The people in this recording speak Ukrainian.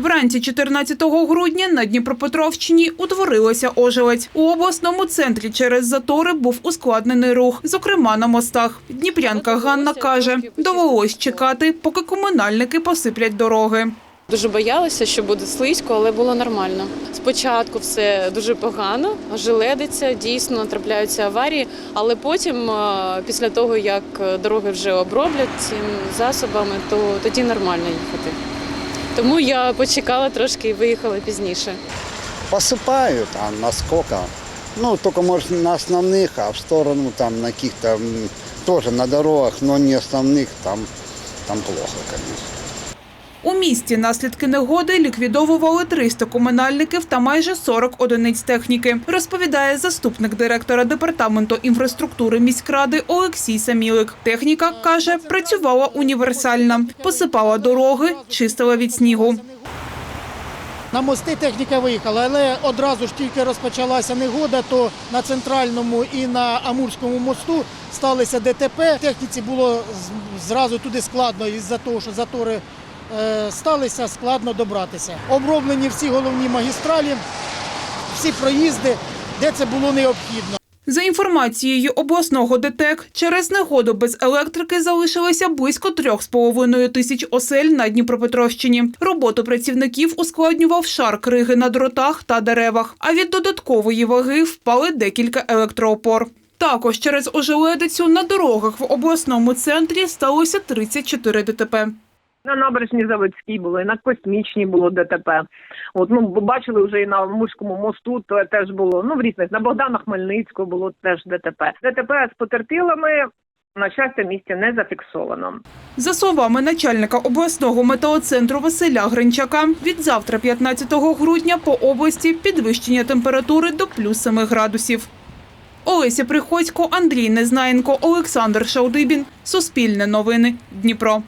Вранці 14 грудня на Дніпропетровщині утворилася ожеледь. У обласному центрі через затори був ускладнений рух, зокрема на мостах. Дніпрянка Ганна каже, довелось чекати, поки комунальники посиплять дороги. Дуже боялася, що буде слизько, але було нормально. Спочатку все дуже погано, желедиться, дійсно трапляються аварії, але потім, е, після того як дороги вже оброблять цими засобами, то тоді нормально їхати. Тому я почекала трошки і виїхала пізніше. Посыпают, а насколько? Ну, только, может, на основных, а в сторону там на каких-то м, тоже на дорогах, но не основных, там, там плохо, конечно. У місті наслідки негоди ліквідовували 300 комунальників та майже 40 одиниць техніки, розповідає заступник директора департаменту інфраструктури міськради Олексій Самілик. Техніка каже, працювала універсальна, посипала дороги, чистила від снігу. На мости техніка виїхала, але одразу ж тільки розпочалася негода, то на центральному і на Амурському мосту сталося ДТП. Техніці було зразу туди складно із-за того, що затори сталися, складно добратися. Оброблені всі головні магістралі, всі проїзди, де це було необхідно. За інформацією обласного ДТЕК, через негоду без електрики залишилося близько 3,5 тисяч осель на Дніпропетровщині. Роботу працівників ускладнював шар криги на дротах та деревах, а від додаткової ваги впали декілька електроопор. Також через ожеледицю на дорогах в обласному центрі сталося 34 ДТП. На набережній Заводській було, і на космічній було ДТП. От ну бачили вже і на Мурському мосту, то теж було. Ну в різних на Богдана Хмельницького було теж ДТП. ДТП з потерпілими на щастя в місті не зафіксовано. За словами начальника обласного метеоцентру Василя Гринчака, від завтра, 15 грудня, по області підвищення температури до плюс 7 градусів. Олеся Приходько, Андрій Незнаєнко, Олександр Шаудибін. Суспільне новини. Дніпро.